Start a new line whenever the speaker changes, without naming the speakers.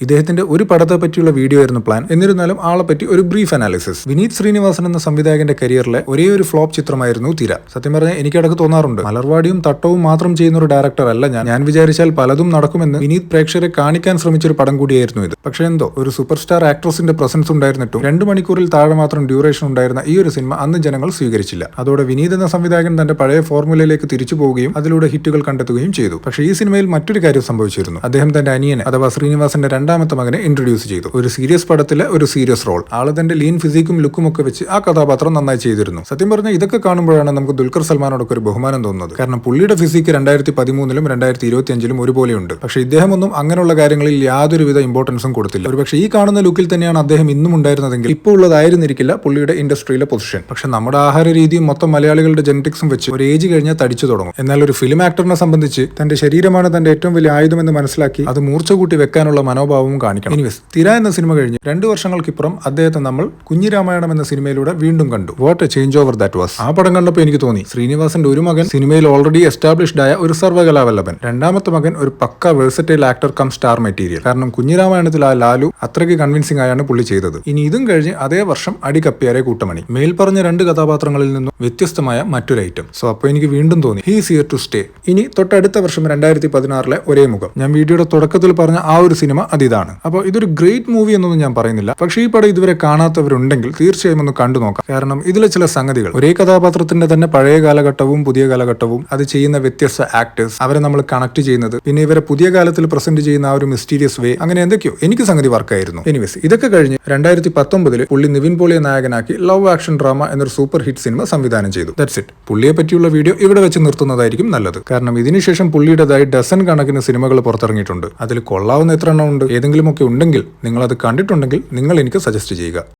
ഇദ്ദേഹത്തിന്റെ ഒരു പടത്തെ പറ്റിയുള്ള വീഡിയോ ആയിരുന്നു പ്ലാൻ. എന്നിരുന്നാലും ആളെ പറ്റി ഒരു ബ്രീഫ് അനാലിസിസ് വിനീത് ശ്രീനിവാസൻ എന്ന സംവിധായകന്റെ കരിയറിലെ ഒരേ ഒരു ഫ്ലോപ്പ് ചിത്രമായിരുന്നു തീര. സത്യം പറഞ്ഞാൽ എനിക്കിടക്ക് തോന്നാറുണ്ട്. മലർവാടിയും തട്ടവും മാത്രം ചെയ്യുന്ന ഒരു ഡയറക്ടർ അല്ല ഞാൻ. ഞാൻ വിചാരിച്ചാൽ പലതും നടക്കുമെന്ന് വിനീത് പ്രേക്ഷകരെ കാണിക്കാൻ ശ്രമിച്ച ഒരു പടം കൂടിയായിരുന്നു ഇത്. പക്ഷേ എന്തോ ഒരു സൂപ്പർ സ്റ്റാർ ആക്ട്രസിന്റെ പ്രസൻസ് ഉണ്ടായിരുന്നിട്ടും രണ്ട് മണിക്കൂറിൽ താഴെ മാത്രം ഡ്യൂറേഷൻ ഉണ്ടായിരുന്ന ഈ ഒരു സിനിമ അന്ന് ജനങ്ങൾ സ്വീകരിച്ചില്ല. അതോടെ വിനീത് എന്ന സംവിധായകൻ തന്റെ പഴയ ഫോർമുലയിലേക്ക് തിരിച്ചു പോവുകയും അതിലൂടെ ഹിറ്റുകൾ കണ്ടെത്തുകയും ചെയ്തു. പക്ഷേ ഈ സിനിമയിൽ മറ്റൊരു കാര്യം സംഭവിച്ചിരുന്നു. അദ്ദേഹം തന്റെ അനിയനെ അഥവാ ശ്രീനിവാസന്റെ രണ്ടാമത്തെ മകനെ ഇൻട്രൊഡ്യൂസ് ചെയ്തു. ഒരു സീരിയസ് പടത്തിലെ ഒരു സീരിയസ് റോൾ ആൾ തന്റെ ലീൻ ഫിസിക്കും ലുക്കും ഒക്കെ വെച്ച് ആ കഥാപാത്രം നന്നായി ചെയ്തിരുന്നു. സത്യം പറഞ്ഞാൽ ഇതൊക്കെ കാണുമ്പോഴാണ് നമുക്ക് ദുൽഖർ സൽമാനോടൊക്കെ ഒരു ബഹുമാനം തോന്നുന്നത്. കാരണം പുള്ളിയുടെ ഫിസിക്ക് രണ്ടായിരത്തി പതിമൂന്നിലും രണ്ടായിരത്തി ഇരുപത്തി അഞ്ചിലും ഒരുപോലെയുണ്ട്. പക്ഷെ ഇദ്ദേഹം ഒന്നും അങ്ങനെയുള്ള കാര്യങ്ങളിൽ യാതൊരുവിധ ഇമ്പോർട്ടൻസും കൊടുത്തില്ല. ഒരു പക്ഷേ ഈ കാണുന്ന ലുക്കിൽ തന്നെയാണ് അദ്ദേഹം ഇന്നും ഉണ്ടായിരുന്നതെങ്കിൽ ഇപ്പോൾ ഉള്ളതായിരുന്നിരിക്കില്ല പുള്ളിയുടെ ഇൻഡസ്ട്രിയിലെ പൊസിഷൻ പക്ഷെ നമ്മുടെ ആഹാര രീതിയും മൊത്തം മലയാളികളുടെ ജനറ്റിക്സും വെച്ച് ഒരു ഏജ് കഴിഞ്ഞാൽ തടിച്ചു തുടങ്ങും. എന്നാൽ ഒരു ഫിലിം ആക്ടറിനെ സംബന്ധിച്ച് തന്റെ ശരീരമാണ് തന്റെ ഏറ്റവും വലിയ ആയുധമെന്ന് മനസ്സിലാക്കി അത് മൂർച്ച കൂട്ടി വെക്കാനുള്ള മനോഭാവവും കാണിക്കണം. എനിവേസ് തിര എന്ന സിനിമ കഴിഞ്ഞ് രണ്ടു വർഷങ്ങൾക്കിപ്പുറം അദ്ദേഹത്തെ നമ്മൾ കുഞ്ഞിരാമായണം എന്ന സിനിമയിലൂടെ വീണ്ടും കണ്ടു. What a change over that was ആ പടം കണ്ടപ്പോൾ എനിക്ക് തോന്നി ശ്രീനിവാസന്റെ ഒരു മകൻ സിനിമയിൽ ഓൾറെഡി എസ്റ്റാബ്ലിഷ്ഡ് ആയ ഒരു സർവകലാവല്ലഭൻ. രണ്ടാമത്തെ മകൻ ഒരു pucca versatile actor cum star material കാരണം കുഞ്ഞിരാമായണത്തിൽ ആ ലാലു അത്രയ്ക്ക് കൺവിൻസിംഗ് ആയാണ് പുള്ളി ചെയ്തത്. ഇനി ഇതും കഴിഞ്ഞ് അതേ വർഷം അടികപ്പിയാരെ കൂട്ടമണി. മേൽ പറഞ്ഞ രണ്ട് കഥാപാത്രങ്ങളിൽ നിന്നും വ്യത്യസ്തമായ മറ്റൊരു ഐറ്റം സോ അപ്പോൾ എനിക്ക് വീണ്ടും തോന്നി ഹീസ് ഹിയർ ടു സ്റ്റേ ഇനി തൊട്ടടുത്ത വർഷം രണ്ടായിരത്തി പതിനാറിലെ ഒരേ മുഖം. ഞാൻ വീഡിയോയുടെ തുടക്കത്തിൽ പറഞ്ഞ ആ ഒരു സിനിമ അതിതാണ് അപ്പോൾ ഇതൊരു ഗ്രേറ്റ് മൂവി എന്നൊന്നും ഞാൻ പറയുന്നില്ല. പക്ഷെ ഈ പടം ഇതുവരെ കാണാത്തവരുണ്ടെങ്കിൽ തീർച്ചയായും ഒന്ന് കണ്ടു നോക്കാം. കാരണം ഇതിലെ ചില സംഗതികൾ. ഒരേ കഥാപാത്രത്തിന്റെ തന്നെ പഴയ കാലഘട്ടവും പുതിയ കാലഘട്ടവും അത് ചെയ്യുന്ന വ്യത്യസ്ത ആക്ടേഴ്സ് അവരെ നമ്മൾ കണക്ട് ചെയ്യുന്നത് പിന്നെ ഇവരെ പുതിയ കാലത്തിൽ പ്രസന്റ് ചെയ്യുന്ന ആ ഒരു മിസ്റ്റീരിയസ് വേ അങ്ങനെ എന്തൊക്കെയോ. എനിക്ക് സംഗതി വർക്കായിരുന്നു. എനിവേസ് ഇതൊക്കെ കഴിഞ്ഞ് രണ്ടായിരത്തി പത്തൊമ്പതിൽ പുള്ളി നിവിൻ പോളിയെ നായകനാക്കി ലവ് ആക്ഷൻ ഡ്രാമ എന്നൊരു സൂപ്പർ ഹിറ്റ് സിനിമ സംവിധാനം ചെയ്തു. ദാറ്റ്സ് ഇറ്റ് പുള്ളിയെ പറ്റിയുള്ള വീഡിയോ ഇവിടെ വെച്ച് നിർത്തുന്നതായിരിക്കും നല്ലത്. കാരണം ഇതിനുശേഷം പുള്ളിയുടേതായി ഡസൻ കണക്കിന് സിനിമകൾ പുറത്തിറങ്ങിയിട്ടുണ്ട്. അതിൽ കൊള്ളാവുന്ന എത്ര എണ്ണം ഉണ്ട്? ഏതെങ്കിലുമൊക്കെ ഉണ്ടെങ്കിൽ നിങ്ങളത് കണ്ടിട്ടുണ്ടെങ്കിൽ നിങ്ങൾ എനിക്ക് സജസ്റ്റ് ചെയ്യുക.